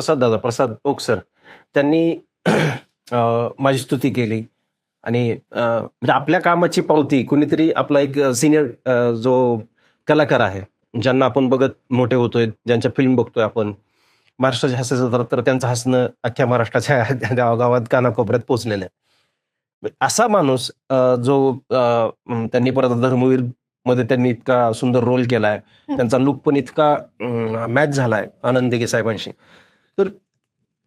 प्रसाद दादा प्रसाद okay sir त्यांनी माझी स्तुती केली. आणि म्हणजे आपल्या कामाची पावती कुणीतरी आपला एक सिनियर जो कलाकार आहे ज्यांना आपण बघत मोठे होतोय ज्यांच्या फिल्म बघतोय आपण महाराष्ट्राचे हसायचं तर- तर त्यांचं हसणं अख्ख्या महाराष्ट्राच्या गावागावात कानाकोपऱ्यात पोहोचलेलं आहे. असा माणूस जो त्यांनी परत धर्मवीरमध्ये त्यांनी इतका सुंदर रोल केलाय. त्यांचा लुक पण इतका मॅच झालाय आनंद साहेबांशी. तर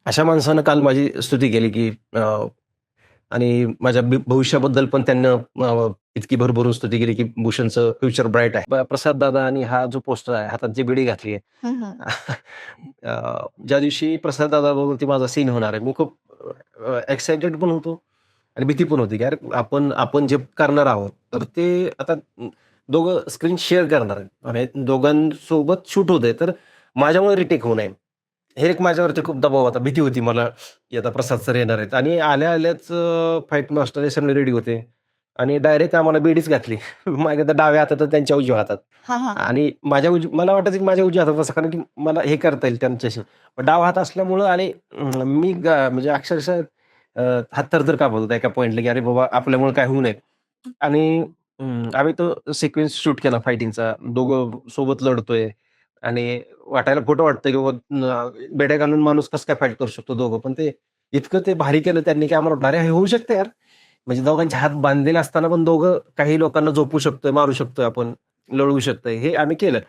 अशा माणसानं काल माझी स्तुती केली की आणि माझ्या भविष्याबद्दल पण त्यांना इतकी भरभरून स्तुती केली की भूषणचं फ्युचर ब्राईट आहे. प्रसाद दादा आणि हा जो पोस्टर आहे हातात जी बिडी घातली आहे. ज्या दिवशी प्रसाद दादा ती माझा सीन होणार आहे मी खूप एक्साइटेड पण होतो आणि भीती पण होती की यार आपण आपण जे करणार आहोत तर ते आता दोघं स्क्रीन शेअर करणार आणि दोघांसोबत शूट होत आहे तर माझ्यामुळे रिटेक होऊ नये. हे एक माझ्यावरती खूप दबाव होता. भीती होती मला. की आता प्रसाद सर येणार आहेत. आणि आल्या आल्याच फाईट मास्टर सगळे रेडी होते. आणि डायरेक्ट आम्हाला बेडीच घातली. माझ्या त्या डाव्या हातात त्यांच्या उजव्या हातात. आणि माझ्या उज मला वाटतं की माझ्या उजव्या हातात असं कारण की मला हे करता येईल त्यांच्याशी. पण डावा हात असल्यामुळं आणि मी म्हणजे अक्षरशः हात थरथर कापत होता एका पॉईंटला की अरे बाबा आपल्यामुळे काय होऊ नये. आणि आम्ही तो सिक्वेन्स शूट केला फायटिंगचा दोघं सोबत लढतोय. आणि वाटायला खोटं वाटतं की बेड्या घालून माणूस कसं काय फाईट करू शकतो दोघं? पण ते इतकं ते भारी केलं त्यांनी की आम्हाला वाटलं, अरे हे होऊ शकतं यार. म्हणजे दोघांचे हात बांधलेले असताना पण दोघं काही लोकांना झोपू शकतोय मारू शकतोय आपण लढवू शकतोय. हे आम्ही केलं.